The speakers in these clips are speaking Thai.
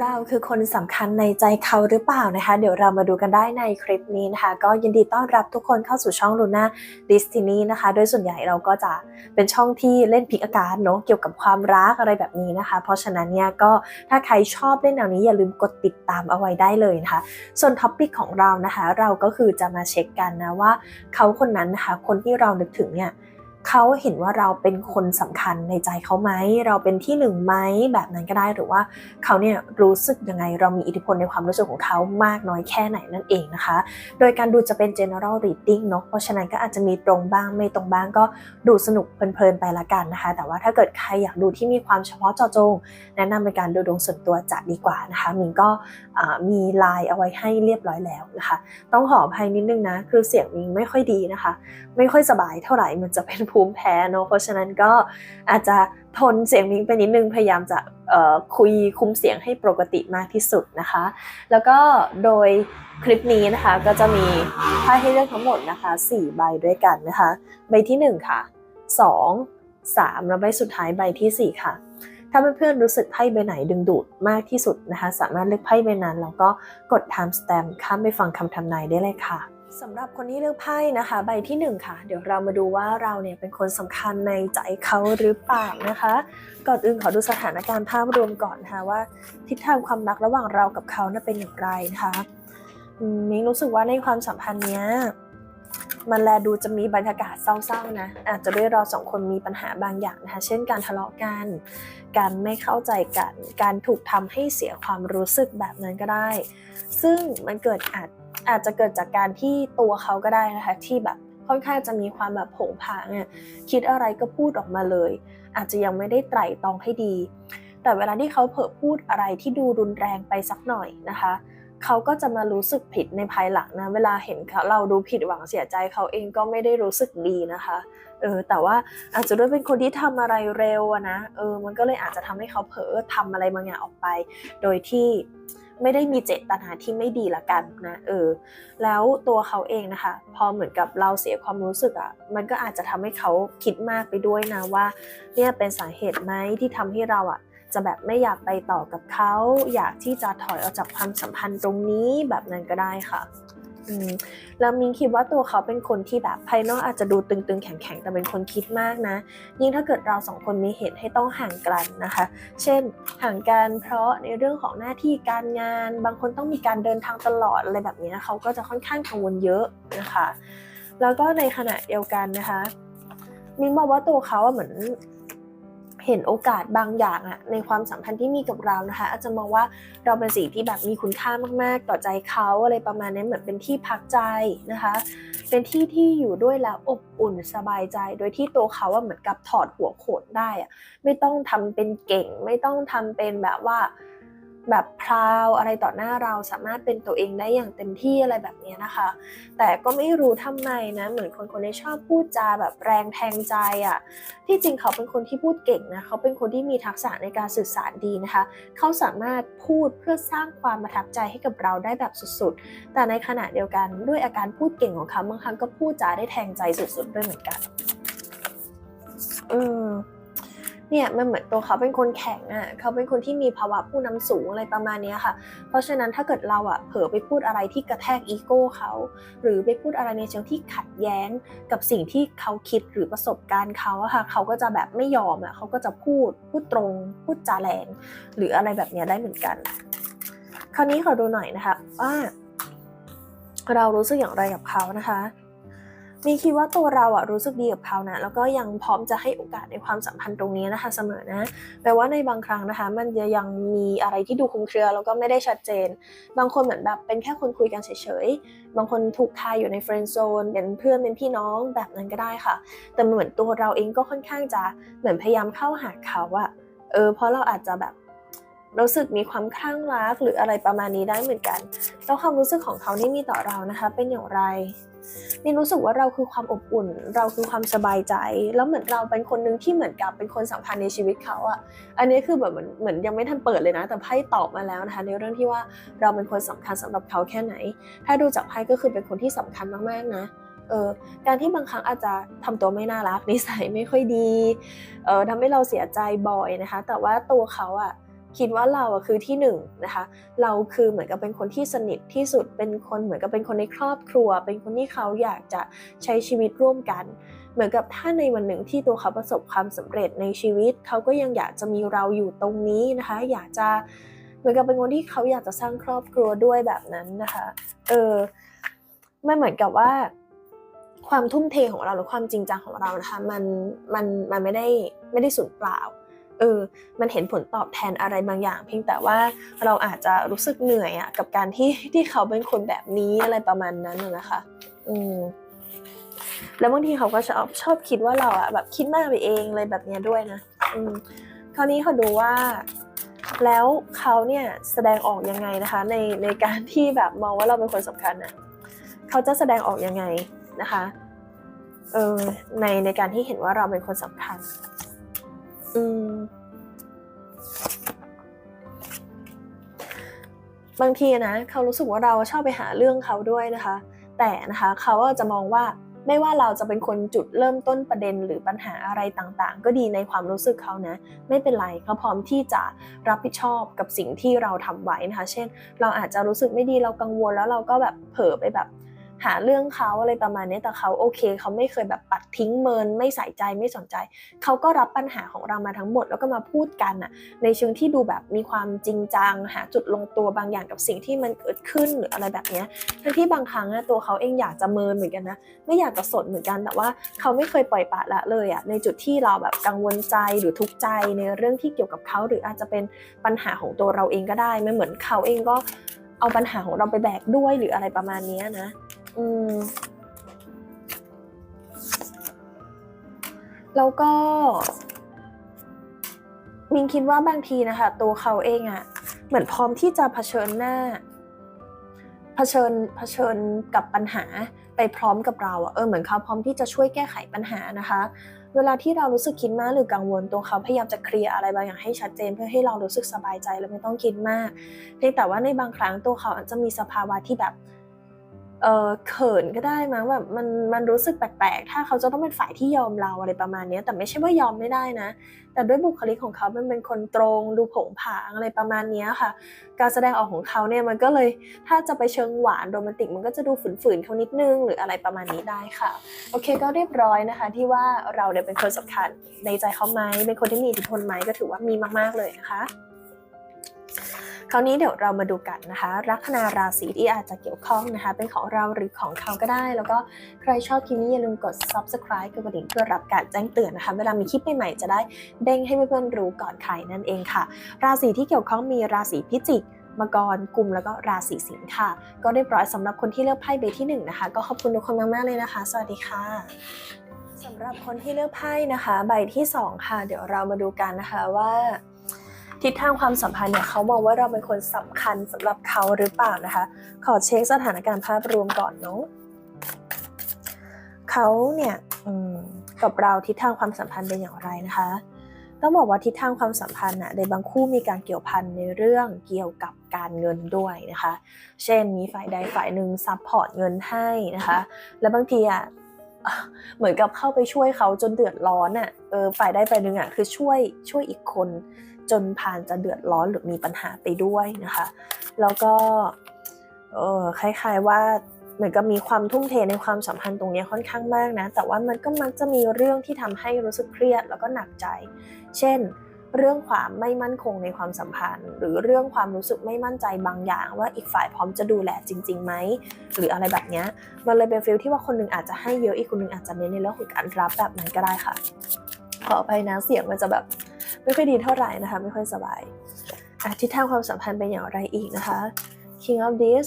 เราคือคนสำคัญในใจเขาหรือเปล่านะคะ เดี๋ยวเรามาดูกันได้ในคลิปนี้นะคะ ก็ยินดีต้อนรับทุกคนเข้าสู่ช่องลูน่าดิสตินีนะคะ โดยส่วนใหญ่เราก็จะเป็นช่องที่เล่นพิกอาการเนาะเกี่ยวกับความรักอะไรแบบนี้นะคะ เพราะฉะนั้นเนี่ยก็ถ้าใครชอบเล่นแนวนี้อย่าลืมกดติดตามเอาไว้ได้เลยนะคะ ส่วนท็อปปิกของเรานะคะ เราก็คือจะมาเช็คกันนะว่าเขาคนนั้นนะคะคนที่เรานึกถึงเนี่ย เขาเห็นว่าเราเป็นคนสำคัญในใจเขาไหม เราเป็นที่หนึ่งไหมแบบนั้นก็ได้หรือว่าเขาเนี่ยรู้สึกยังไง เรามีอิทธิพลในความรู้สึกของเขามากน้อยแค่ไหนนั่นเองนะคะ โดยการดูจะเป็น general reading เนาะเพราะฉะนั้นก็อาจจะมีตรงบ้างไม่ตรงบ้างก็ดูสนุกเพลินๆไปละกันนะคะ แต่ว่าถ้าเกิดใครอยากดูที่มีความเฉพาะเจาะจง แนะนำเป็นการดูดวงส่วนตัวจะดีกว่านะคะมิงก็มีลน์เอาไว้ให้เรียบร้อยแล้วนะคะ ต้องขออภัยนิดนึงนะคือเสียงมิงไม่ค่อยดีนะคะ ไม่ค่อยสบายเท่าไหร่มันจะเป็นภูมิแพ้เนอะเพราะฉะนั้นก็อาจจะทนเสียงมิงไปนิดนึงพยายามจะคุยคุมเสียงให้ปกติมากที่สุดนะคะ แล้วก็โดยคลิปนี้นะคะก็จะมีไพ่ให้เลือกทั้งหมดนะคะ 4 ใบด้วยกันนะคะ ใบที่ 1 ค่ะ 2 3 แล้วใบสุดท้ายใบทีสี่4 ค่ะ ถ้าเพื่อนๆรู้สึกไพ่ใบไหนดึงดูดมากที่สุดนะคะ สามารถเลือกไพ่ใบนั้น แล้วก็กด time stamp ข้ามไปฟังคำทำนายได้เลยค่ะ สำหรับคนที่เลือกไพ่นะคะ ใบที่หนึ่งค่ะ เดี๋ยวเรามาดูว่าเราเนี่ยเป็นคนสำคัญในใจเขาหรือเปล่านะคะ ก่อนอื่นขอดูสถานการณ์ภาพรวมก่อนนะคะว่าทิศทางความรักระหว่างเรากับเขาน่ะเป็นอย่างไรนะคะมิ้งรู้สึกว่าในความสัมพันธ์เนี้ยมันแลดูจะมีบรรยากาศเศร้าๆนะอาจจะด้วยเราสองคนมีปัญหาบางอย่างนะคะ เช่นการทะเลาะกัน การไม่เข้าใจกัน การถูกทำให้เสียความรู้สึกแบบนั้นก็ได้ ซึ่งมันเกิดอาจ อาจจะเกิดจากการที่ตัวเขาก็ได้นะคะที่แบบค่อนข้างจะมีความแบบผงผางเนี่ยคิดอะไรก็พูดออกมาเลย อาจจะยังไม่ได้ไตร่ตรองให้ดี แต่เวลาที่เขาเผลอพูดอะไรที่ดูรุนแรงไปสักหน่อยนะคะเขาก็จะมารู้สึกผิดในภายหลังนะเวลาเห็นเขาเราดูผิดหวังเสียใจเขาเองก็ไม่ได้รู้สึกดีนะคะเออแต่ว่าอาจจะด้วยเป็นคนที่ทำอะไรเร็วนะเออมันก็เลยอาจจะทำให้เขาเผลอทำอะไรบางอย่างออกไป โดยที่ ไม่ได้มีเจตนาที่ไม่ดีละกันนะเออแล้วตัวเขาเองนะคะ พอเหมือนกับเราเสียความรู้สึกอะ่ะมันก็อาจจะทำให้เขาคิดมากไปด้วยนะว่าเนี่ยเป็นสาเหตุไหมที่ทำให้เราอะ่ะจะแบบไม่อยากไปต่อกับเขา อยากที่จะถอยออกจากความสัมพันธ์ตรงนี้แบบนั้นก็ได้ค่ะ อืมแล้วมินคิดว่าตัวเขาเป็นคนที่แบบภายนอกอาจจะดูตึงๆ แข็งๆ แต่เป็นคนคิดมากนะ ยิ่งถ้าเกิดเราสองคนมีเหตุให้ต้องห่างกันนะคะ เช่น ห่างกันเพราะในเรื่องของหน้าที่การงาน บางคนต้องมีการเดินทางตลอดอะไรแบบนี้เขาก็จะค่อนข้างกังวลเยอะนะคะ แล้วก็ในขณะเดียวกันนะคะมินมองว่าตัวเขาเหมือน เห็นโอกาสบางอย่างอะในความสัมพันธ์ที่มีกับเรานะคะ อาจจะมองว่าเราเป็นสิ่งที่แบบมีคุณค่ามากๆ ต่อใจเขาอะไรประมาณนี้เหมือนเป็นที่พักใจนะคะ เป็นที่ที่อยู่ด้วยแล้วอบอุ่นสบายใจ โดยที่ตัวเขาว่าเหมือนกับถอดหัวโขนได้อะไม่ต้องทำเป็นเก่ง ไม่ต้องทำเป็นแบบว่า แบบพราวอะไรต่อหน้าเราสามารถเป็นตัวเองได้อย่างเต็มที่อะไรแบบนี้นะคะ แต่ก็ไม่รู้ทำไมนะเหมือนคนคนนี้ชอบพูดจาแบบแรงแทงใจอะ่ะที่จริงเขาเป็นคนที่พูดเก่งนะเขาเป็นคนที่มีทักษะในการสื่อสารดีนะคะ เขาสามารถพูดเพื่อสร้างความประทับใจให้กับเราได้แบบสุดๆ แต่ในขณะเดียวกันด้วยอาการพูดเก่งของเขาบางครั้งก็พูดจาได้แทงใจสุดๆด้วยเหมือนกัน อืม เนี่ยมันเหมือนตัวเขาเป็นคนแข็งอะเขาเป็นคนที่มีภาวะผู้นำสูงอะไรประมาณนี้ค่ะ เพราะฉะนั้นถ้าเกิดเราอะเผลอไปพูดอะไรที่กระแทกอีโก้เขา หรือไปพูดอะไรในเชิงที่ขัดแย้งกับสิ่งที่เขาคิดหรือประสบการณ์เขาอะค่ะ เขาก็จะแบบไม่ยอมอะเขาก็จะพูดพูดตรง พูดจาแรงหรืออะไรแบบนี้ได้เหมือนกัน คราวนี้ขอดูหน่อยนะคะว่าเรารู้สึกอย่างไรกับเขานะคะ มีคิดว่าตัวเราอะรู้สึกดีกับเขานะแล้วก็ยังพร้อมจะให้โอกาสในความสัมพันธ์ตรงนี้นะคะเสมอนะแปลว่าในบางครั้งนะคะ มันจะยังมีอะไรที่ดูคลุมเครือ แล้วก็ไม่ได้ชัดเจน บางคนเหมือนแบบเป็นแค่คนคุยกันเฉยๆ บางคนถูกทายอยู่ในเฟรนด์โซนเป็นเพื่อนเป็นพี่น้องแบบนั้นก็ได้ค่ะ แต่เหมือนตัวเราเองก็ค่อนข้างจะเหมือนพยายามเข้าหาเขาอะเออเพราะเราอาจจะแบบ รู้สึกมีความคลั่งรักหรืออะไรประมาณนี้ได้เหมือนกัน แล้วความรู้สึกของเขานี่มีต่อเรานะคะ เป็นอย่างไรมินรู้สึกว่าเราคือความอบอุ่น เราคือความสบายใจ แล้วเหมือนเราเป็นคนหนึ่งที่เหมือนกับเป็นคนสำคัญในชีวิตเขาอะอันนี้คือแบบเหมือนเหมือนยังไม่ทันเปิดเลยนะ แต่ไพ่ตอบมาแล้วนะคะ ในเรื่องที่ว่าเราเป็นคนสำคัญสำหรับเขาแค่ไหน ถ้าดูจากไพ่ก็คือเป็นคนที่สำคัญมากๆนะเออการที่บางครั้งอาจจะทำตัวไม่น่ารักนิสัยไม่ค่อยดีเออทำให้เราเสียใจบ่อยนะคะ แต่ว่าตัวเขาอะ คิดว่าเราอะคือที่หนึ่งนะคะ เราคือเหมือนกับเป็นคนที่สนิทที่สุด เป็นคนเหมือนกับเป็นคนในครอบครัว เป็นคนที่เขาอยากจะใช้ชีวิตร่วมกัน เหมือนกับถ้าในวันหนึ่งที่ตัวเขาประสบความสำเร็จในชีวิต เขาก็ยังอยากจะมีเราอยู่ตรงนี้นะคะ อยากจะเหมือนกับเป็นคนที่เขาอยากจะสร้างครอบครัวด้วยแบบนั้นนะคะ เออไมันเหมือนกับว่าความทุ่มเทของเราหรือความจริงจังของเรานะคะมันมันมันไม่ได้ไม่ได้สูญเปล่า เออ มันเห็นผลตอบแทนอะไรบางอย่าง เพียงแต่ว่าเราอาจจะรู้สึกเหนื่อยอะกับการที่ที่เขาเป็นคนแบบนี้อะไรประมาณนั้นนะคะ อืมแล้วบางทีเขาก็ชอบชอบคิดว่าเราอะแบบคิดมากไปเองอะไรแบบเนี้ยด้วยนะ อืมคราวนี้เขาดูว่า แล้วเขาเนี่ยแสดงออกยังไงนะคะ ในในการที่แบบมองว่าเราเป็นคนสำคัญน่ะเขาจะแสดงออกยังไงนะคะ เออในในการที่เห็นว่าเราเป็นคนสำคัญ บางทีนะเขารู้สึกว่าเราชอบไปหาเรื่องเขาด้วยนะคะ แต่นะคะเขาก็จะมองว่าไม่ว่าเราจะเป็นคนจุดเริ่มต้นประเด็นหรือปัญหาอะไรต่างๆ ก็ดีในความรู้สึกเขานะ ไม่เป็นไรเขาพร้อมที่จะรับผิดชอบกับสิ่งที่เราทำไว้นะคะ เช่น เราอาจจะรู้สึกไม่ดีเรากังวลแล้วเราก็แบบเผลอไปแบบ หาเรื่องเขาอะไรประมาณนี้แต่เขาโอเค เขาไม่เคยแบบปัดทิ้งเมิน ไม่ใส่ใจไม่สนใจ เขาก็รับปัญหาของเรามาทั้งหมด แล้วก็มาพูดกันน่ะในเชิงที่ดูแบบมีความจริงจัง หาจุดลงตัวบางอย่างกับสิ่งที่มันเกิดขึ้นหรืออะไรแบบนี้ทั้งที่บางครั้งอะตัวเขาเองอยากจะเมินเหมือนกันนะไม่อยากจะสนเหมือนกันแต่ว่าเขาไม่เคยปล่อยปละละเลยอะในจุดที่เราแบบกังวลใจหรือทุกข์ใจในเรื่องที่เกี่ยวกับเขา หรืออาจจะเป็นปัญหาของตัวเราเองก็ได้ไม่เหมือนเขาเองก็เอาปัญหาของเราไปแบกด้วยหรืออะไรประมาณนี้นะ อืมแล้วก็มินคิดว่าบางทีนะคะ ตัวเขาเองอะเหมือนพร้อมที่จะเผชิญหน้าเผชิญเผชิญกับปัญหาไปพร้อมกับเราอะเออเหมือนเขาพร้อมที่จะช่วยแก้ไขปัญหานะคะ เวลาที่เรารู้สึกคิดมากหรือกังวลตัวเขาพยายามจะเคลียร์อะไรบางอย่างให้ชัดเจน เพื่อให้เรารู้สึกสบายใจและไม่ต้องคิดมาก เพียงแต่ว่าในบางครั้งตัวเขาอาจจะมีสภาวะที่แบบ เออเขินก็ได้มั้งแบบมันมันรู้สึกแปลกๆ ถ้าเขาจะต้องเป็นฝ่ายที่ยอมเราอะไรประมาณนี้แต่ไม่ใช่ว่ายอมไม่ได้นะ แต่ด้วยบุคลิกของเขามันเป็นคนตรงดูผงผางอะไรประมาณนี้ค่ะ การแสดงออกของเขาเนี่ยมันก็เลยถ้าจะไปเชิงหวานโรแมนติกมันก็จะดูฝืนๆเขานิดนึงหรืออะไรประมาณนี้ได้ค่ะ โอเคก็เรียบร้อยนะคะ ที่ว่าเราเนี่ยเป็นคนสำคัญในใจเขาไหมเป็นคนที่มีอิทธิพลไหมก็ถือว่ามีมากๆเลยนะคะ ราวนี้เดี๋ยวเรามาดูกันนะคะลัคนาราศีที่อาจจะเกี่ยวข้องนะคะ เป็นของเราหรือของเขาก็ได้ แล้วก็ใครชอบคลิปนี้อย่าลืมกด subscribe กดกระดิ่งเพื่อรับการแจ้งเตือนนะคะ เวลามีคลิปใหม่ๆจะได้เด้งให้เพื่อนๆรู้ก่อนใครนั่นเองค่ะ ราศีที่เกี่ยวข้องมีราศีพิจิกมังกรกุมแล้วก็ราศีสิงค์ค่ะ ก็เรียบร้อยสำหรับคนที่เลือกไพ่ใบที่หนึ่งนะคะ ก็ขอบคุณทุกคนมากๆเลยนะคะ สวัสดีค่ะสำหรับคนที่เลือกไพ่นะคะ ใบที่สองค่ะ เดี๋ยวเรามาดูกันนะคะว่า ทิศทางความสัมพันธ์เนี่ยเขามองว่าเราเป็นคนสำคัญสำหรับเขาหรือเปล่านะคะ ขอเช็คสถานการณ์ภาพรวมก่อนเนาะเขาเนี่ยกับเราทิศทางความสัมพันธ์เป็นอย่างไรนะคะ ต้องบอกว่าทิศทางความสัมพันธ์น่ะในบางคู่มีการเกี่ยวพันในเรื่องเกี่ยวกับการเงินด้วยนะคะ เช่นมีฝ่ายใดฝ่ายหนึ่งซัพพอร์ตเงินให้นะคะ แล้วบางทีอะเหมือนกับเข้าไปช่วยเขาจนเดือดร้อนอะเออฝ่ายใดฝ่ายหนึ่งอะคือช่วยช่วยอีกคน จนผ่านจะเดือดร้อนหรือมีปัญหาไปด้วยนะคะ แล้วก็เออคล้ายๆว่าเหมือนกับมีความทุ่มเทในความสัมพันธ์ตรงนี้ค่อนข้างมากนะ แต่ว่ามันก็มักจะมีเรื่องที่ทำให้รู้สึกเครียดแล้วก็หนักใจ เช่น เรื่องความไม่มั่นคงในความสัมพันธ์ หรือเรื่องความรู้สึกไม่มั่นใจบางอย่าง ว่าอีกฝ่ายพร้อมจะดูแลจริงๆไหมหรืออะไรแบบนี้มันเลยเป็นฟีลที่ว่าคนหนึ่งอาจจะให้เยอะอีกคนหนึ่งอาจจะเน้นในเรื่องของการรับแบบนั้นก็ได้ค่ะ ขอไปนะเสียงมันจะแบบ ไม่ค่อยดีเท่าไหร่นะคะ ไม่ค่อยสบายทิศทางความสัมพันธ์เป็นอย่างไรอีกนะคะ King of this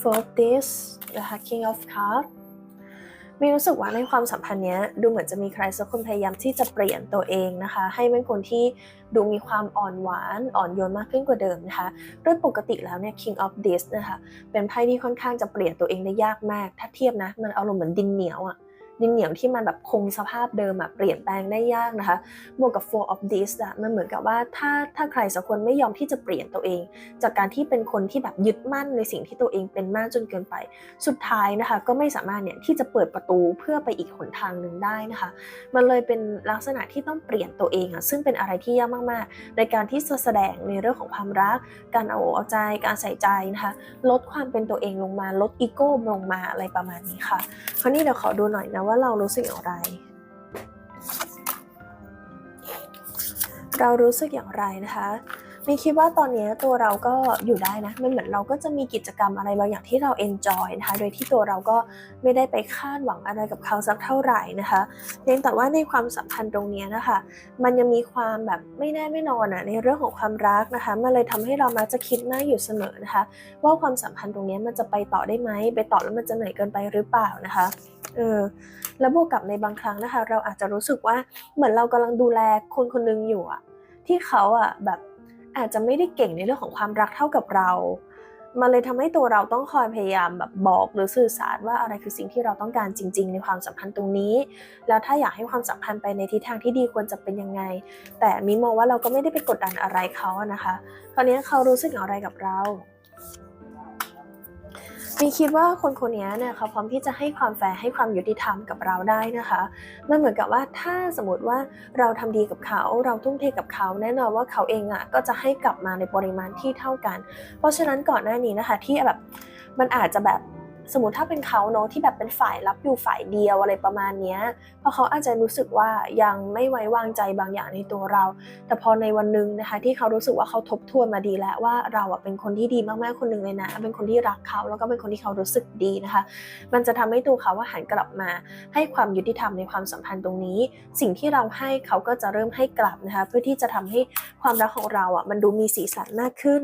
for this นะคะ King of Cups มีรู้สึกว่าในความสัมพันธ์เนี้ยดูเหมือนจะมีใครสักคนพยายามที่จะเปลี่ยนตัวเองนะคะ ให้เป็นคนที่ดูมีความอ่อนหวานอ่อนโยนมากขึ้นกว่าเดิมนะคะโดยปกติแล้วเนี่ย King of this นะคะเป็นไพ่ที่ค่อนข้างจะเปลี่ยนตัวเองได้ยากมาก ถ้าเทียบนะ มันอารมณ์เหมือนดินเหนียวอะ ดินเหนียวที่มันแบบคงสภาพเดิมอะเปลี่ยนแปลงได้ยากนะคะบวกกับ four of this อะมันเหมือนกับว่าถ้าถ้าใครสักคนไม่ยอมที่จะเปลี่ยนตัวเอง จากการที่เป็นคนที่แบบยึดมั่นในสิ่งที่ตัวเองเป็นมากจนเกินไป สุดท้ายนะคะก็ไม่สามารถเนี่ยที่จะเปิดประตูเพื่อไปอีกหนทางหนึ่งได้นะคะ มันเลยเป็นลักษณะที่ต้องเปลี่ยนตัวเองอะซึ่งเป็นอะไรที่ยากมากๆ ในการที่จะแสดงในเรื่องของความรัก การเอาอกเอาใจการใส่ใจนะคะลดความเป็นตัวเองลงมาลดอีโก้ลงมาอะไรประมาณนี้ค่ะคราวนี้เดี๋ยวขอดูหน่อยนะว่าเรารู้สึกอย่างไร เรารู้สึกอย่างไรนะคะ มีคิดว่าตอนนี้ตัวเราก็อยู่ได้นะ มันเหมือนเราก็จะมีกิจกรรมอะไรบางอย่างที่เราเอนจอยนะคะ โดยที่ตัวเราก็ไม่ได้ไปคาดหวังอะไรกับเขาสักเท่าไหร่นะคะเพียงแต่ว่าในความสัมพันธ์ตรงนี้นะคะ มันยังมีความแบบไม่แน่ไม่นอนอะในเรื่องของความรักนะคะ มันเลยทำให้เรามักจะคิดมากอยู่เสมอนะคะ ว่าความสัมพันธ์ตรงนี้มันจะไปต่อได้ไหม ไปต่อแล้วมันจะเหนื่อยเกินไปหรือเปล่านะคะเออแล้วบวกกับในบางครั้งนะคะ เราอาจจะรู้สึกว่าเหมือนเรากำลังดูแลคนคนหนึงอยู่อะที่เขาอะแบบ อาจจะไม่ได้เก่งในเรื่องของความรักเท่ากับเรา มันเลยทำให้ตัวเราต้องคอยพยายามแบบบอกหรือสื่อสารว่าอะไรคือสิ่งที่เราต้องการจริง ๆ ในความสัมพันธ์ตรงนี้ แล้วถ้าอยากให้ความสัมพันธ์ไปในทิศทางที่ดีควรจะเป็นยังไง แต่มิมองว่าเราก็ไม่ได้ไปกดดันอะไรเขาอะนะคะคราวนี้เขารู้สึกอย่างไรกับเรา มีคิดว่าคนคนนี้เนี่ยเขาพร้อมที่จะให้ความแฟร์ให้ความยุติธรรมกับเราได้นะคะ มันเหมือนกับว่าถ้าสมมติว่าเราทำดีกับเขา เราทุ่มเทกับเขาแน่นอนว่าเขาเองอะก็จะให้กลับมาในปริมาณที่เท่ากัน เพราะฉะนั้นก่อนหน้านี้นะคะที่แบบมันอาจจะแบบ สมมติถ้าเป็นเขาเนาะที่แบบเป็นฝ่ายรับอยู่ฝ่ายเดียวอะไรประมาณเนี้ยเพราะเขาอาจจะรู้สึกว่ายังไม่ไว้วางใจบางอย่างในตัวเรา แต่พอในวันหนึ่งนะคะที่เขารู้สึกว่าเขาทบทวนมาดีแล้วว่าเราอะเป็นคนที่ดีมากๆคนหนึ่งเลยนะ เป็นคนที่รักเขาแล้วก็เป็นคนที่เขารู้สึกดีนะคะ มันจะทำให้ตัวเขาว่าหันกลับมา ให้ความยุติธรรมในความสัมพันธ์ตรงนี้ สิ่งที่เราให้เขาก็จะเริ่มให้กลับนะคะเพื่อที่จะทำให้ความรักของเราอะมันดูมีสีสันมากขึ้น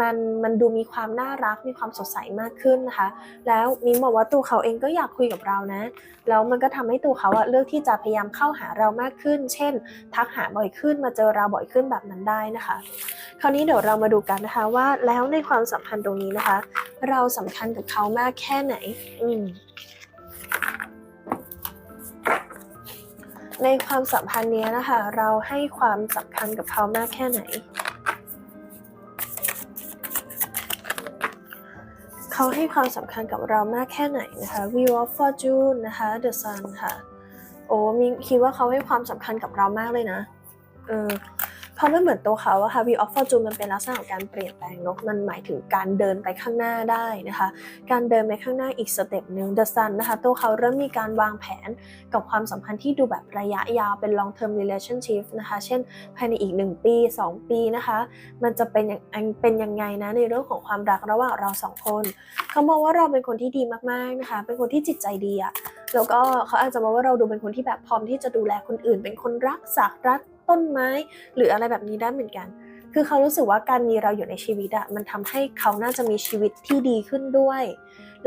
มันมันดูมีความน่ารักมีความสดใสมากขึ้นนะคะ แล้วมิ้นบอกว่าตัวเขาเองก็อยากคุยกับเรานะแล้วมันก็ทำให้ตัวเขาอะเลือกที่จะพยายามเข้าหาเรามากขึ้น เช่น ทักหาบ่อยขึ้นมาเจอเราบ่อยขึ้นแบบนั้นได้นะคะ คราวนี้เดี๋ยวเรามาดูกันนะคะว่าแล้วในความสัมพันธ์ตรงนี้นะคะ เราสำคัญกับเขามากแค่ไหน อืมในความสัมพันธ์นี้นะคะ เราให้ความสำคัญกับเขามากแค่ไหน เขาให้ความสำคัญกับเรามากแค่ไหนนะคะ Wheel of Fortune นะคะ The Sun ค่ะ โอ้มีคิดว่าเขาให้ความสำคัญกับเรามากเลยนะ เออ พราะมันเหมือนตัวเขาอะค่ะ Wheel of Fortune มันเป็นลักษณะของการเปลี่ยนแปลงเนอะมันหมายถึงการเดินไปข้างหน้าได้นะคะ การเดินไปข้างหน้าอีกสเต็ปหนึ่ง The Sun นะคะ ตัวเขาเริ่มมีการวางแผนกับความสัมพันธ์ที่ดูแบบระยะยาวเป็น long term relationship นะคะ เช่น ภายในอีก 1 ปี 2 ปีนะคะ มันจะเป็นอย่างเป็นยังไงนะในเรื่องของความรักระหว่างเราสองคนเขามองว่าเราเป็นคนที่ดีมากๆนะคะ เป็นคนที่จิตใจดีอะแล้วก็เขาอาจจะมองว่าเราดูเป็นคนที่แบบพร้อมที่จะดูแลคนอื่น เป็นคนรักสักรัก ต้นไม้ หรืออะไรแบบนี้ได้เหมือนกัน คือเขารู้สึกว่าการมีเราอยู่ในชีวิตอะมันทำให้เขาน่าจะมีชีวิตที่ดีขึ้นด้วย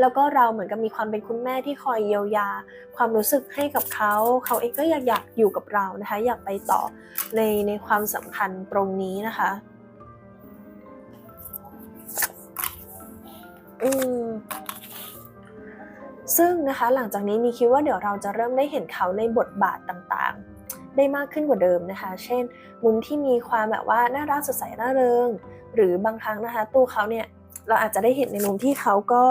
แล้วก็เราเหมือนกับมีความเป็นคุณแม่ที่คอยเยียวยา ความรู้สึกให้กับเขา เขาเองก็อยากอยากอยู่กับเรานะคะ อยากไปต่อในในความสัมพันธ์ตรงนี้นะคะอืมซึ่งนะคะหลังจากนี้มีคิดว่าเดี๋ยวเราจะเริ่มได้เห็นเขาในบทบาทต่างๆ ได้มากขึ้นกว่าเดิมนะคะ เช่น มุมที่มีความแบบว่าน่ารักสดใสร่าเริง หรือบางครั้งนะคะตัวเขาเนี่ยเราอาจจะได้เห็นในมุมที่เขาก็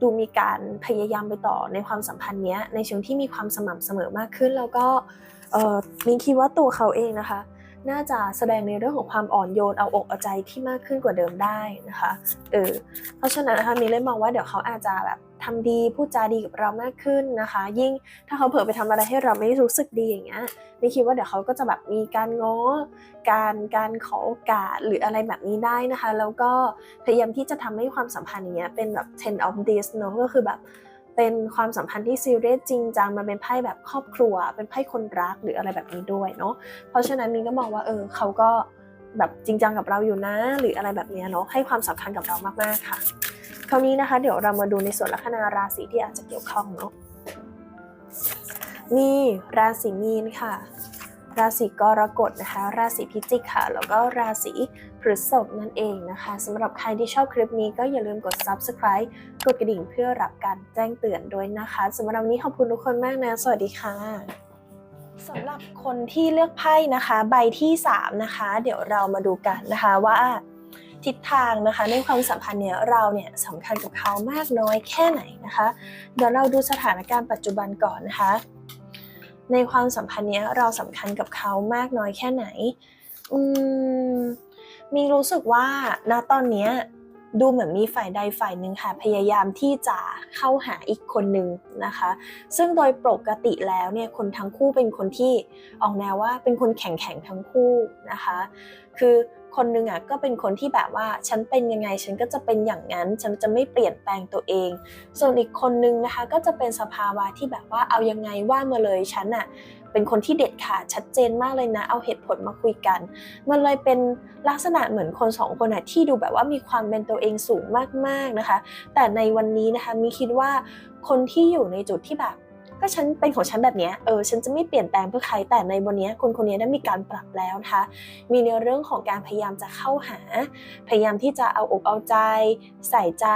ดูมีการพยายามไปต่อในความสัมพันธ์เนี้ยในเชิงที่มีความสม่ำเสมอมากขึ้น แล้วก็มินคิดว่าตัวเขาเองนะคะ น่าจะแสดงในเรื่องของความอ่อนโยนเอาอกเอาใจที่มากขึ้นกว่าเดิมได้นะคะเออเพราะฉะนั้นนะคะมีเลยมองว่าเดี๋ยวเขาอาจจะแบบ ทำดีพูดจาดีกับเรามากขึ้นนะคะ ยิ่งถ้าเขาเผลอไปทำอะไรให้เราไม่รู้สึกดีอย่างเงี้ยนี่คิดว่าเดี๋ยวเขาก็จะแบบมีการง้อการการขอโอกาสหรืออะไรแบบนี้ได้นะคะ แล้วก็พยายามที่จะทำให้ความสัมพันธ์อย่างเงี้ยเป็นแบบ ten of this เนอะก็คือแบบเป็นความสัมพันธ์ที่ซีเรียสจริงจังมันเป็นไพ่แบบครอบครัว เป็นไพ่คนรักหรืออะไรแบบนี้ด้วยเนาะเพราะฉะนั้นมินก็มองว่าเออเขาก็แบบจริงจังกับเราอยู่นะ หรืออะไรแบบเนี้ยเนาะให้ความสำคัญกับเรามากๆค่ะ คราวนี้นะคะเดี๋ยวเรามาดูในส่วนลัคนาราศีที่อาจจะเกี่ยวข้องเนาะมีราศีมีนค่ะ ราศีกรกฎนะคะ ราศีพิจิกค่ะ แล้วก็ราศีพฤษภนั่นเองนะคะสำหรับใครที่ชอบคลิปนี้ก็อย่าลืมกด subscribe กดกระดิ่งเพื่อรับการแจ้งเตือนด้วยนะคะสำหรับวันนี้ขอบคุณทุกคนมากนะ สวัสดีค่ะสำหรับคนที่เลือกไพ่นะคะ ใบที่ 3 นะคะ เดี๋ยวเรามาดูกันนะคะว่า ทิศทางนะคะ ในความสัมพันธ์เนี่ยเราเนี่ยสำคัญกับเขามากน้อยแค่ไหนนะคะ เดี๋ยวเราดูสถานการณ์ปัจจุบันก่อนนะคะ ในความสัมพันธ์เนี้ยเราสำคัญกับเขามากน้อยแค่ไหน อืมมีรู้สึกว่าณตอนเนี้ยดูเหมือนมีฝ่ายใดฝ่ายหนึ่งค่ะพยายามที่จะเข้าหาอีกคนหนึ่งนะคะ ซึ่งโดยปกติแล้วเนี่ยคนทั้งคู่เป็นคนที่ออกแนวว่าเป็นคนแข็งแข็งทั้งคู่นะคะ คือ คนนึงอะก็เป็นคนที่แบบว่าฉันเป็นยังไง ฉันก็จะเป็นอย่างนั้น ฉันจะไม่เปลี่ยนแปลงตัวเอง ส่วนอีกคนนึงนะคะ ก็จะเป็นสภาวะที่แบบว่าเอายังไงว่ามาเลยฉันอะเป็นคนที่เด็ดขาดชัดเจนมากเลยนะ เอาเหตุผลมาคุยกัน มันเลยเป็นลักษณะเหมือนคนสองคนอะที่ดูแบบว่ามีความเป็นตัวเองสูงมากๆนะคะ แต่ในวันนี้นะคะมิคิดว่าคนที่อยู่ในจุดที่แบบ ก็ฉันเป็นของฉันแบบเนี้ยเออฉันจะไม่เปลี่ยนแปลงเพื่อใครแต่ในวันนี้คนคนนี้ได้มีการปรับแล้วนะคะมีในเรื่องของการพยายามจะเข้าหา พยายามที่จะเอาอกเอาใจ ใส่ใจ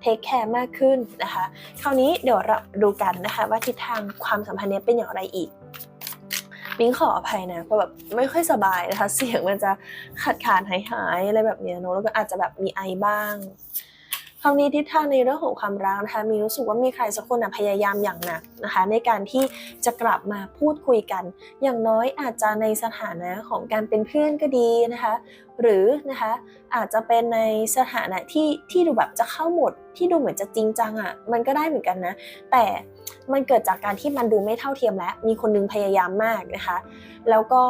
เทคแคร์มากขึ้นนะคะคราวนี้เดี๋ยวเราดูกันนะคะว่าทิศทางความสัมพันธ์นี้เป็นอย่างไรอีกมิ้งขออภัยนะเพราะแบบไม่ค่อยสบายนะคะ เสียงมันจะขาดขาดหายหายๆอะไรแบบเนี้ยเนอะแล้วก็อาจจะแบบมีไอบ้าง คราวนี้ทิศทางในเรื่องของความรักนะคะมีรู้สึกว่ามีใครสักคนพยายามอย่างหนักนะคะ ในการที่จะกลับมาพูดคุยกัน อย่างน้อยอาจจะในสถานะของการเป็นเพื่อนก็ดีนะคะ หรือนะคะอาจจะเป็นในสถานะที่ที่ดูแบบจะเข้าหมด ที่ดูเหมือนจะจริงจังอะ่ะมันก็ได้เหมือนกันนะ แต่มันเกิดจากการที่มันดูไม่เท่าเทียมและมีคนนึงพยายามมากนะคะ แล้วก็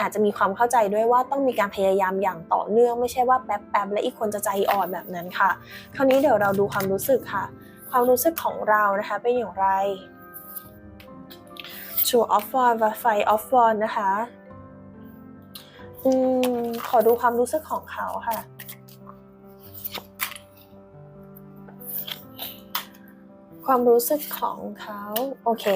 อาจจะมีความเข้าใจด้วยว่าต้องมีการพยายามอย่างต่อเนื่องไม่ใช่ว่าแป๊บแป๊บๆและอีกคนจะใจอ่อนแบบนั้นค่ะ คราวนี้เดี๋ยวเราดูความรู้สึกค่ะ ความรู้สึกของเรานะคะเป็นอย่างไร True of One และ Five of One นะคะอืมขอดูความรู้สึกของเขาค่ะ ความรู้สึกของเขา โอเค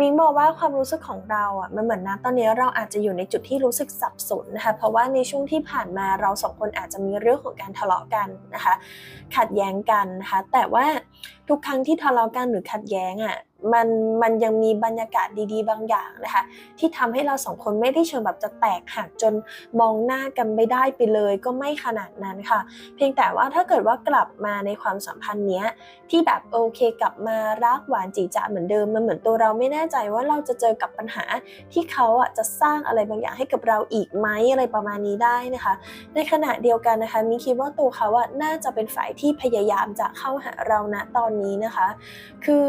มิงบอกว่าความรู้สึกของเราอะมันเหมือนนะตอนนี้เราอาจจะอยู่ในจุดที่รู้สึกสับสนนะคะเพราะว่าในช่วงที่ผ่านมาเราสองคนอาจจะมีเรื่องของการทะเลาะกันนะคะ ขัดแย้งกันนะคะแต่ว่าทุกครั้งที่ทะเลาะกันหรือขัดแย้งอะ มันมันยังมีบรรยากาศดีๆ บางอย่างนะคะที่ทำให้เราสองคนไม่ได้เชิงแบบจะแตกหักจนมองหน้ากันไม่ได้ไปเลยก็ไม่ขนาดนั้นค่ะ เพียงแต่ว่าถ้าเกิดว่ากลับมาในความสัมพันธ์เนี้ยที่แบบโอเคกลับมารักหวานจีจ๋าเหมือนเดิมมันเหมือนตัวเราไม่แน่ใจว่าเราจะเจอกับปัญหาที่เขาอะจะสร้างอะไรบางอย่างให้กับเราอีกไหมอะไรประมาณนี้ได้นะคะ ในขณะเดียวกันนะคะมิคิดว่าตัวเขาอะน่าจะเป็นฝ่ายที่พยายามจะเข้าหาเราณตอนนี้นะคะ คือ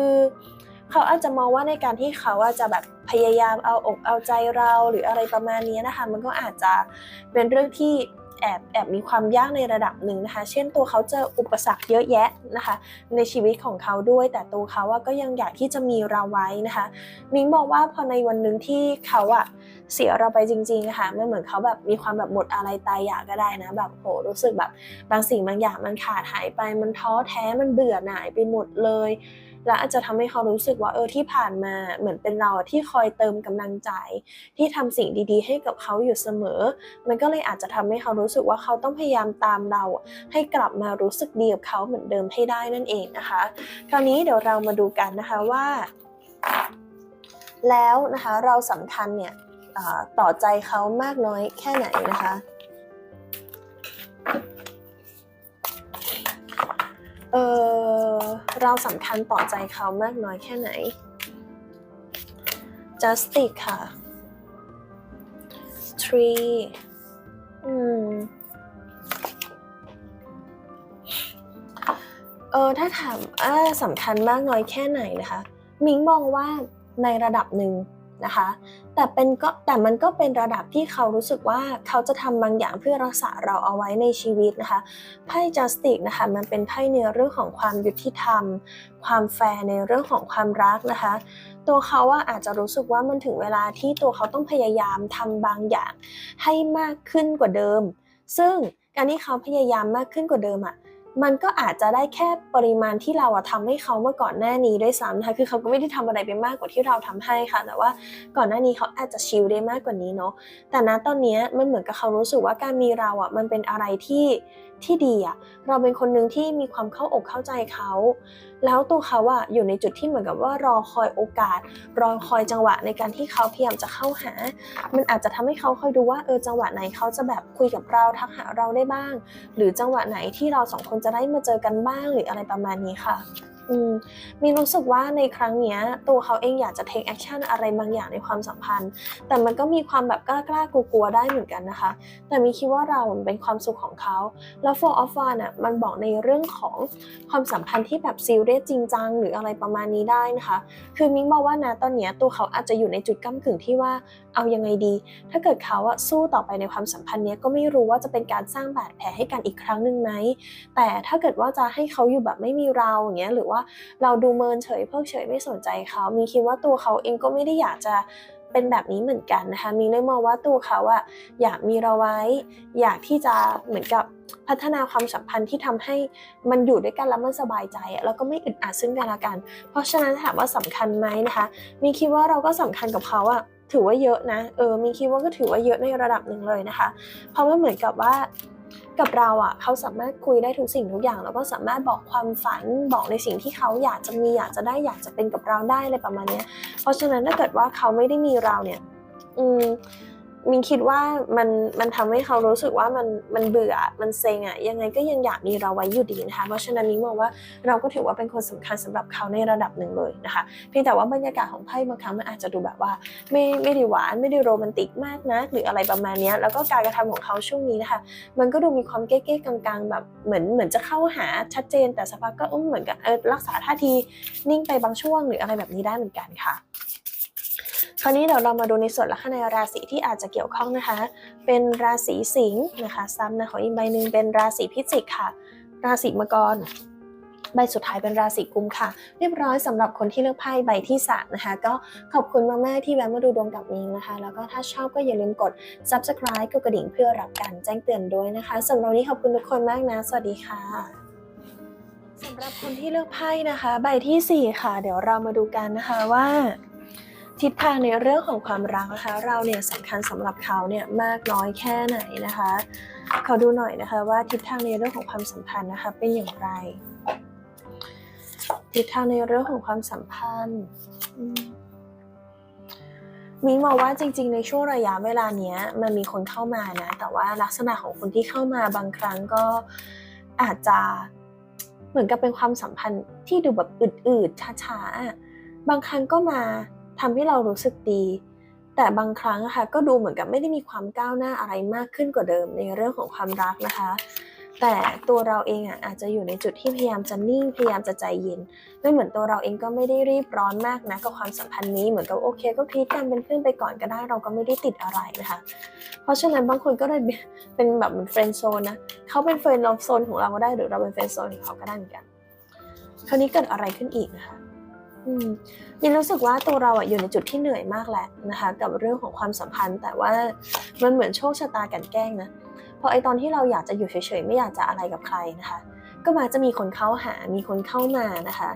เขาอาจจะมองว่าในการที่เขาอะจะแบบพยายามเอาอกเอาใจเราหรืออะไรประมาณนี้นะคะ มันก็อาจจะเป็นเรื่องที่แอบแอบมีความยากในระดับหนึ่งนะคะ เช่นตัวเขาเจออุปสรรคเยอะแยะนะคะ ในชีวิตของเขาด้วย แต่ตัวเขาว่าก็ยังอยากที่จะมีเราไว้นะคะ มิงบอกว่าพอในวันหนึ่งที่เขาอะเสียเราไปจริงๆะค่ะมันเหมือนเขาแบบมีความแบบหมดอะไรตายอยากก็ได้นะ แบบโหรู้สึกแบบบางสิ่งบางอย่างมันขาดหายไป มันท้อแท้ มันเบื่อหน่ายไปหมดเลย และอาจจะทำให้เขารู้สึกว่าเออที่ผ่านมาเหมือนเป็นเราที่คอยเติมกำลังใจ ที่ทำสิ่งดีๆ ให้กับเขาอยู่เสมอ มันก็เลยอาจจะทำให้เขารู้สึกว่าเขาต้องพยายามตามเรา ให้กลับมารู้สึกดีกับเขาเหมือนเดิมให้ได้นั่นเองนะคะ คราวนี้เดี๋ยวเรามาดูกันนะคะว่า แล้วนะคะเราสำคัญเนี่ยต่อใจเขามากน้อยแค่ไหนนะคะ เออเราสำคัญต่อใจเขามากน้อยแค่ไหน justice ค่ะ tree อืมเออถ้าถามอ่าสำคัญมากน้อยแค่ไหนนะคะ มิงมองว่าในระดับหนึ่งนะคะ แต่เป็นก็แต่มันก็เป็นระดับที่เขารู้สึกว่าเขาจะทำบางอย่างเพื่อรักษาเราเอาไว้ในชีวิตนะคะไพ่ justice นะคะมันเป็นไพ่ในเรื่องของความยุติธรรม ความแฟร์ในเรื่องของความรักนะคะ ตัวเขาว่าอาจจะรู้สึกว่ามันถึงเวลาที่ตัวเขาต้องพยายามทำบางอย่างให้มากขึ้นกว่าเดิม ซึ่งการที่เขาพยายามมากขึ้นกว่าเดิมอะ มันก็อาจจะได้แค่ปริมาณที่เราอะทำให้เขาเมื่อก่อนหน้านี้ด้วยซ้ำนะคะคือเขาก็ไม่ได้ทำอะไรไปมากกว่าที่เราทำให้ค่ะ แต่ว่าก่อนหน้านี้เขาอาจจะชิลได้มากกว่านี้เนาะแต่ณตอนนี้มันเหมือนกับเขารู้สึกว่าการมีเราอะมันเป็นอะไรที่ที่ดีอะเราเป็นคนหนึ่งที่มีความเข้าอกเข้าใจเขาแล้วตัวเขาอะอยู่ในจุดที่เหมือนกับว่ารอคอยโอกาส รอคอยจังหวะในการที่เขาพยายามจะเข้าหา มันอาจจะทำให้เขาคอยดูว่าเออจังหวะไหนเขาจะแบบคุยกับเราทักหาเราได้บ้าง หรือจังหวะไหนที่เราสองคนจะได้มาเจอกันบ้างหรืออะไรประมาณนี้ค่ะ อืมมีรู้สึกว่าในครั้งเนี้ยตัวเขาเองอยากจะ take action อะไรบางอย่างในความสัมพันธ์ แต่มันก็มีความแบบกล้าๆกลัวๆได้เหมือนกันนะคะ แต่มีคิดว่าเราเป็นความสุขของเขา แล้ว for of one อะมันบอกในเรื่องของความสัมพันธ์ที่แบบซีเรียสจริงจังหรืออะไรประมาณนี้ได้นะคะ คือมิ้งบอกว่านะตอนเนี้ยตัวเขาอาจจะอยู่ในจุดก้ากึ่งที่ว่าเอายังไงดี ถ้าเกิดเขาอะสู้ต่อไปในความสัมพันธ์เนี้ยก็ไม่รู้ว่าจะเป็นการสร้างบาดแผลให้กันอีกครั้งหนึ่งไหมแต่ถ้าเกิดว่าจะให้เขาอยู่แบบไม่มีเราอย่างเงี้ยหรือว่าเราดูเมินเฉยเพิกเฉยไม่สนใจเขา มีคิดว่าตัวเขาเองก็ไม่ได้อยากจะเป็นแบบนี้เหมือนกันนะคะ มีเลยมองว่าตัวเขาอะอยากมีเราไว้ อยากที่จะเหมือนกับพัฒนาความสัมพันธ์ที่ทำให้มันอยู่ด้วยกันแล้วมันสบายใจอะแล้วก็ไม่อึดอัดซึ่งกันและกัน เพราะฉะนั้นถามว่าสำคัญไหมนะคะ มีคิดว่าเราก็สำคัญกับเขาอะถือว่าเยอะนะ เออ มีคิดว่าก็ถือว่าเยอะในระดับหนึ่งเลยนะคะ เพราะว่าเหมือนกับว่า กับเราอะเขาสามารถคุยได้ทุกสิ่งทุกอย่าง แล้วก็สามารถบอกความฝันบอกในสิ่งที่เขาอยากจะมีอยากจะได้อยากจะเป็นกับเราได้อะไรประมาณนี้เพราะฉะนั้นถ้าเกิดว่าเขาไม่ได้มีเราเนี่ย อืม มินคิดว่ามันมันทำให้เขารู้สึกว่ามันมันเบื่อมันเซ็งอะยังไงก็ยังอยากมีเราไว้อยู่ดีนะคะเพราะฉะนั้นมินมองว่าเราก็ถือว่าเป็นคนสำคัญสำหรับเขาในระดับหนึ่งเลยนะคะเพียงแต่ว่าบรรยากาศของไพ่บางครั้งมันอาจจะดูแบบว่า ไม่ไม่ได้หวานไม่ได้โรแมนติกมากนะหรืออะไรประมาณนี้แล้วก็การกระทำของเขาช่วงนี้นะคะมันก็ดูมีความเก๊กๆกลางๆ แบบเหมือนเหมือนจะเข้าหาชัดเจน แต่สักพักก็อุ้มเหมือนกับเออรักษาท่าทีนิ่งไปบางช่วงหรืออะไรแบบนี้ได้เหมือนกันค่ะ คราวนี้เดี๋ยวเรามาดูในส่วนลัคนาราศีที่อาจจะเกี่ยวข้องนะคะ เป็นราศีสิงห์นะคะ ซ้ำนะขออีกใบหนึ่งเป็นราศีพิจิกค่ะ ราศีมังกรใบสุดท้ายเป็นราศีกุมค่ะ เรียบร้อยสำหรับคนที่เลือกไพ่ใบที่สามนะคะ ก็ขอบคุณมากๆที่แวะมาดูดวงกับมิงนะคะ แล้วก็ถ้าชอบก็อย่าลืมกด subscribe กดกระดิ่งเพื่อรับการแจ้งเตือนด้วยนะคะสำหรับวันนี้ขอบคุณทุกคนมากนะ สวัสดีค่ะสำหรับคนที่เลือกไพ่นะคะ ใบที่สี่ค่ะ เดี๋ยวเรามาดูกันนะคะว่า ทิศทางในเรื่องของความรักนะคะ เราเนี่ยสำคัญสำหรับเขาเนี่ยมากน้อยแค่ไหนนะคะขอดูหน่อยนะคะว่าทิศทางในเรื่องของความสัมพันธ์นะคะเป็นอย่างไร ทิศทางในเรื่องของความสัมพันธ์มมิงมองว่าจริง ๆ ในช่วงระยะเวลาเนี้ยมันมีคนเข้ามานะ แต่ว่าลักษณะของคนที่เข้ามาบางครั้งก็อาจจะเหมือนกับเป็นความสัมพันธ์ที่ดูแบบอืดๆช้าๆบางครั้งก็มา ทำให้เรารู้สึกดี แต่บางครั้งอะค่ะก็ดูเหมือนกับไม่ได้มีความก้าวหน้าอะไรมากขึ้นกว่าเดิมในเรื่องของความรักนะคะ แต่ตัวเราเองอะอาจจะอยู่ในจุดที่พยายามจะนิ่งพยายามจะใจเย็นไม่เหมือนตัวเราเองก็ไม่ได้รีบร้อนมากนะกับความสัมพันธ์นี้เหมือนกับโอเค ก็พีทกันเป็นเพื่อนไปก่อนก็ได้เราก็ไม่ได้ติดอะไรนะคะ เพราะฉะนั้นบางคนก็เลยเป็นแบบเหมือนเฟรนด์โซนนะเขาเป็นเฟรนด์ลอฟโซนของเราก็ได้หรือเราเป็นเฟรนด์โซนของเขาก็ได้เหมือนกันคราวนี้เกิดอะไรขึ้นอีกนะคะ ยินรู้สึกว่าตัวเราอะอยู่ในจุดที่เหนื่อยมากแหละนะคะกับเรื่องของความสัมพันธ์ แต่ว่ามันเหมือนโชคชะตากันแกล้งนะเพราะไอตอนที่เราอยากจะอยู่เฉยๆไม่อยากจะอะไรกับใครนะคะ ก็มาจะมีคนเข้าหามีคนเข้ามานะคะ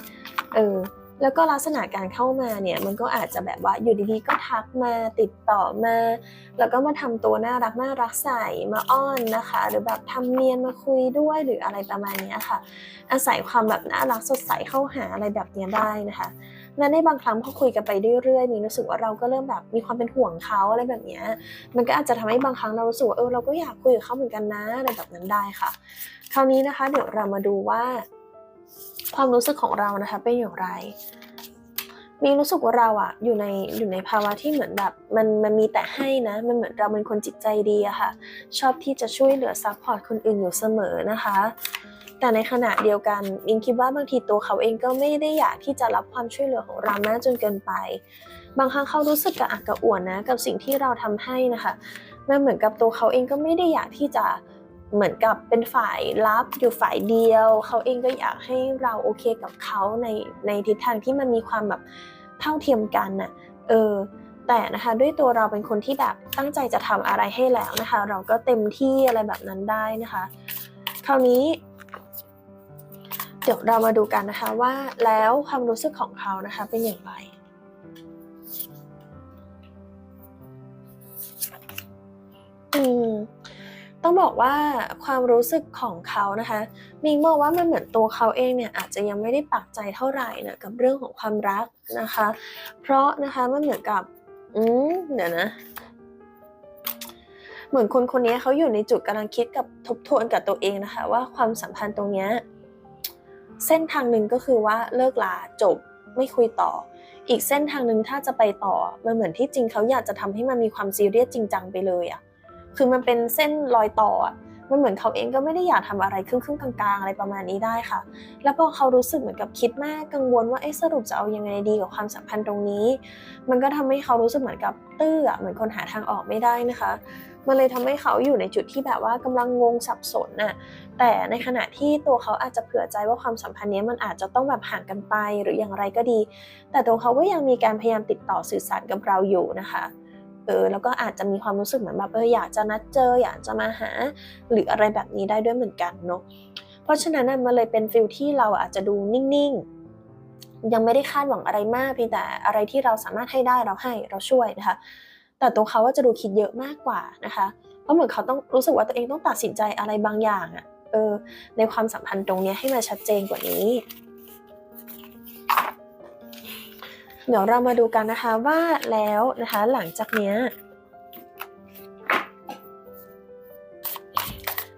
เออ แล้วก็ลักษณะการเข้ามาเนี่ยมันก็อาจจะแบบว่าอยู่ดีๆก็ทักมาติดต่อมา แล้วก็มาทำตัวน่ารักน่ารักใส่มาอ้อนนะคะ หรือแบบทำเนียนมาคุยด้วยหรืออะไรประมาณนี้ค่ะ อาศัยความแบบน่ารักสดใสเข้าหาอะไรแบบนี้ได้นะคะและในบางครั้งพอคุยกันไปเรื่อยๆมีรู้สึกว่าเราก็เริ่มแบบมีความเป็นห่วงเขาอะไรแบบนี้มันก็อาจจะทำให้บางครั้งเรารู้สึกว่าเออเราก็อยากคุยกับเขาเหมือนกันนะอะไรแบบนั้นได้ค่ะ คราวนี้นะคะ เดี๋ยวเรามาดูว่า ความรู้สึกของเรานะคะเป็นอย่างไร มีรู้สึกว่าเราอะอยู่ในอยู่ในภาวะที่เหมือนแบบมันมันมีแต่ให้นะ มันเหมือนเราเป็นคนจิตใจดีอะค่ะ ชอบที่จะช่วยเหลือซัพพอร์ตคนอื่นอยู่เสมอนะคะแต่ในขณะเดียวกันอิงคิดว่าบางทีตัวเขาเองก็ไม่ได้อยากที่จะรับความช่วยเหลือของเรามากจนเกินไป บางครั้งเขารู้สึกกระอักกระอ่วนนะกับสิ่งที่เราทำให้นะคะมันเหมือนกับตัวเขาเองก็ไม่ได้อยากที่จะ เหมือนกับเป็นฝ่ายรับอยู่ฝ่ายเดียว เขาเองก็อยากให้เราโอเคกับเขาในในทิศทางที่มันมีความแบบเท่าเทียมกันน่ะเออแต่นะคะด้วยตัวเราเป็นคนที่แบบตั้งใจจะทำอะไรให้แล้วนะคะ เราก็เต็มที่อะไรแบบนั้นได้นะคะ คราวนี้ เดี๋ยวเรามาดูกันนะคะว่าแล้วความรู้สึกของเขานะคะเป็นอย่างไรอืม ต้องบอกว่าความรู้สึกของเขานะคะมิงมองว่ามันเหมือนตัวเขาเองเนี่ยอาจจะยังไม่ได้ปักใจเท่าไหร่นะกับเรื่องของความรักนะคะ เพราะนะคะมันเหมือนกับอืมเดี๋ยวนะเหมือนคนคนนี้เขาอยู่ในจุดกำลังคิดกับทบทวนกับตัวเองนะคะ ว่าความสัมพันธ์ตรงเนี้ยเส้นทางหนึ่งก็คือว่าเลิกลาจบไม่คุยต่อ อีกเส้นทางหนึ่งถ้าจะไปต่อมันเหมือนที่จริงเขาอยากจะทำให้มันมีความซีเรียสจริงจังไปเลยอะ คือมันเป็นเส้นรอยต่อมันเหมือนเขาเองก็ไม่ได้อยากทำอะไรครึ่งครึ่งๆกลางๆ อะไรประมาณนี้ได้ค่ะ แล้วพอเขารู้สึกเหมือนกับคิดมากกังวลว่าเอ๊ะสรุปจะเอายังไงดีกับความสัมพันธ์ตรงนี้ มันก็ทำให้เขารู้สึกเหมือนกับตื้อเหมือนคนหาทางออกไม่ได้นะคะ มันเลยทำให้เขาอยู่ในจุดที่แบบว่ากำลังงงสับสนน่ะแต่ในขณะที่ตัวเขาอาจจะเผื่อใจว่าความสัมพันธ์นี้มันอาจจะต้องแบบห่างกันไปหรืออย่างไรก็ดี แต่ตัวเขาก็ยังมีการพยายามติดต่อสื่อสารกับเราอยู่นะคะ เออแล้วก็อาจจะมีความรู้สึกเหมือนแบบเอออยากจะนัดเจออยากจะมาหา หรืออะไรแบบนี้ได้ด้วยเหมือนกันเนาะเพราะฉะนั้นมันเลยเป็นฟิลที่เราอาจจะดูนิ่งๆ ยังไม่ได้คาดหวังอะไรมากเพียงแต่อะไรที่เราสามารถให้ได้เราให้เราช่วยนะคะ แต่ตัวเขาว่าจะดูคิดเยอะมากกว่านะคะเพราะเหมือนเขาต้องรู้สึกว่าตัวเองต้องตัดสินใจอะไรบางอย่างอะเออในความสัมพันธ์ตรงนี้ให้มันชัดเจนกว่านี้ เดี๋ยวเรามาดูกันนะคะว่าแล้วนะคะหลังจากเนี้ย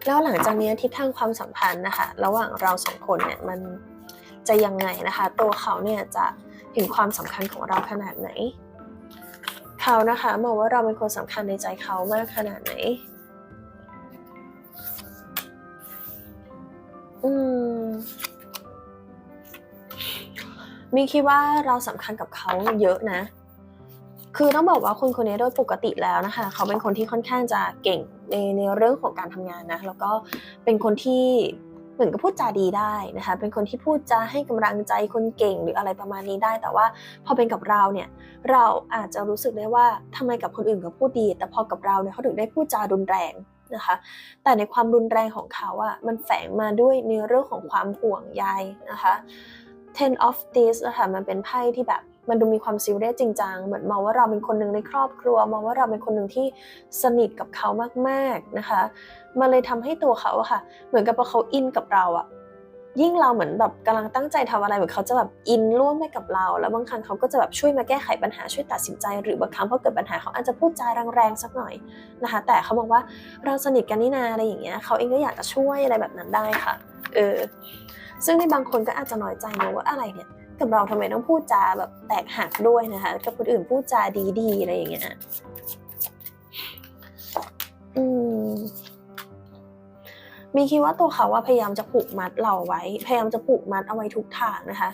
แล้วหลังจากนี้ทิศทางความสัมพันธ์นะคะระหว่างเราสองคนเนี่ยมันจะยังไงนะคะ ตัวเขาเนี่ยจะเห็นความสำคัญของเราขนาดไหน เขานะคะมองว่าเราเป็นคนสำคัญในใจเขามากขนาดไหน อืม มีคิดว่าเราสำคัญกับเขาเยอะนะ คือต้องบอกว่าคนคนนี้โดยปกติแล้วนะคะ เขาเป็นคนที่ค่อนข้างจะเก่งในในเรื่องของการทำงานนะ แล้วก็เป็นคนที่เหมือนกับพูดจาดีได้นะคะ เป็นคนที่พูดจาให้กำลังใจคนเก่งหรืออะไรประมาณนี้ได้ แต่ว่าพอเป็นกับเราเนี่ย เราอาจจะรู้สึกได้ว่าทำไมกับคนอื่นเขาพูดดี แต่พอกับเราเนี่ยเขาถึงได้พูดจารุนแรงนะคะ แต่ในความรุนแรงของเขาอะมันแฝงมาด้วยในเรื่องของความห่วงใยนะคะ Ten of this นะคะมันเป็นไพ่ที่แบบมันดูมีความซีเรียสจริงจังเหมือนมองว่าเราเป็นคนหนึ่งในครอบครัวมองว่าเราเป็นคนหนึ่งที่สนิทกับเขามากๆนะคะมันเลยทำให้ตัวเขาอะค่ะ เหมือนกับพอเขาอินกับเราอะยิ่งเราเหมือนแบบกำลังตั้งใจทำอะไรเหมือนเขาจะแบบอินร่วมไปกับเรา แล้วบางครั้งเขาก็จะแบบช่วยมาแก้ไขปัญหาช่วยตัดสินใจ หรือบางครั้งพอเกิดปัญหาเขาอาจจะพูดจาแรงๆสักหน่อยนะคะ แต่เขาบอกว่าเราสนิทกันนี่นาอะไรอย่างเงี้ยเขาเองก็อยากจะช่วยอะไรแบบนั้นได้ค่ะ เออ ซึ่งในบางคนก็อาจจะน้อยใจนะว่าอะไรเนี่ยกับเราทำไมต้องพูดจาแบบแตกหักด้วยนะคะ กับคนอื่นพูดจาดีๆอะไรอย่างเงี้ยอืมมีคิดว่าตัวเขาว่าพยายามจะผูกมัดเราไว้ พยายามจะผูกมัดเอาไว้ทุกทางนะคะ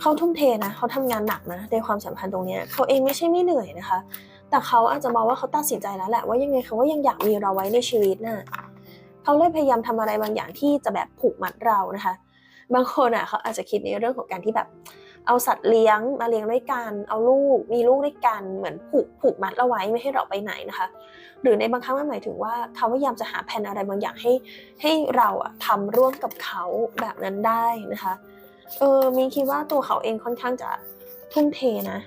เขาทุ่มเทนะเขาทำงานหนักนะในความสัมพันธ์ตรงนี้เขาเองไม่ใช่ไม่เหนื่อยนะคะ แต่เขาอาจจะมองว่าเขาตัดสินใจแล้วแหละว่ายังไงเขาก็ยังอยากมีเราไว้ในชีวิตน่ะ เขาเลยพยายามทำอะไรบางอย่างที่จะแบบผูกมัดเรานะคะ บางคนอะเขาอาจจะคิดในเรื่องของการที่แบบ เอาสัตว์เลี้ยงมาเลี้ยงด้วยกัน เอาลูกมีลูกด้วยกันเหมือนผูกผูกมัดเราไว้ไม่ให้เราไปไหนนะคะ หรือในบางครั้งมันหมายถึงว่าเขาพยายามจะหาแผนอะไรบางอย่างให้ให้เราอะทำร่วมกับเขาแบบนั้นได้นะคะเออมีคิดว่าตัวเขาเองค่อนข้างจะทุ่มเทนะ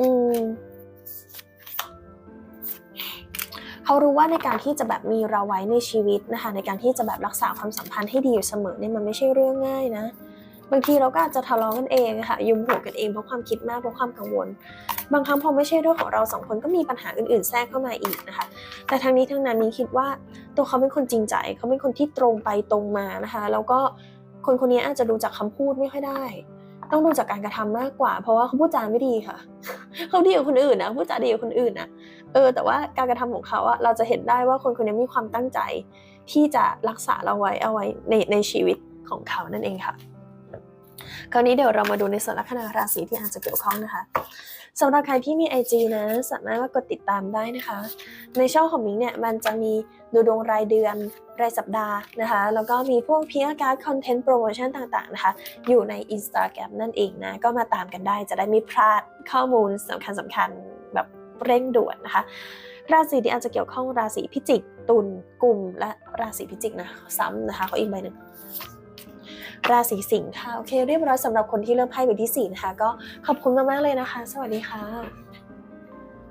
อืม เขารู้ว่าในการที่จะแบบมีเราไว้ในชีวิตนะคะ ในการที่จะแบบรักษาความสัมพันธ์ให้ดีอยู่เสมอเนี่ยมันไม่ใช่เรื่องง่ายนะ บางทีเราก็อาจจะทะเลาะกันเองอะค่ะยุมหัวกันเองเพราะความคิดมากเพราะความกังวล บางครั้งพอไม่ใช่เรื่องของเราสองคนก็มีปัญหาอื่นๆแทรกเข้ามาอีกนะคะ แต่ทั้งนี้ทั้งนั้นนี้คิดว่าตัวเขาเป็นคนจริงใจ เขาเป็นคนที่ตรงไปตรงมานะคะ แล้วก็คนคนนี้อาจจะดูจากคำพูดไม่ค่อยได้ต้องดูจากการกระทำมากกว่า เพราะว่าเขาพูดจาไม่ดีค่ะ เขาดีกับคนอื่นนะพูดจาดีกับคนอื่นนะ เออแต่ว่าการกระทำของเขาอะเราจะเห็นได้ว่าคนคนนี้มีความตั้งใจ ที่จะรักษาเราไว้เอาไว้ในในชีวิตของเขานั่นเองค่ะ คราวนี้เดี๋ยวเรามาดูในส่วนลัคนาราศีที่อาจจะเกี่ยวข้องนะคะสำหรับใครที่มี IG นะ สามารถมากดติดตามได้นะคะ ในช่องของมิงเนี่ยมันจะมีดูดวงรายเดือนรายสัปดาห์นะคะ แล้วก็มีพวกพีอาการ์ดคอนเทนต์โปรโมชั่นต่างๆนะคะ อยู่ใน Instagram นั่นเองนะ ก็มาตามกันได้จะได้ไม่พลาดข้อมูลสำคัญสำคัญๆ เร่งด่วนนะคะ ราศีที่อาจจะเกี่ยวข้องราศีพิจิก ตุลกุมและราศีพิจิกนะซ้ำนะคะเขาอีกใบหนึ่งราศีสิงค์ค่ะโอเคเรียบร้อยสำหรับคนที่เริ่มไพ่ใบที่สี่นะคะก็ขอบคุณมากๆเลยนะคะ สวัสดีค่ะ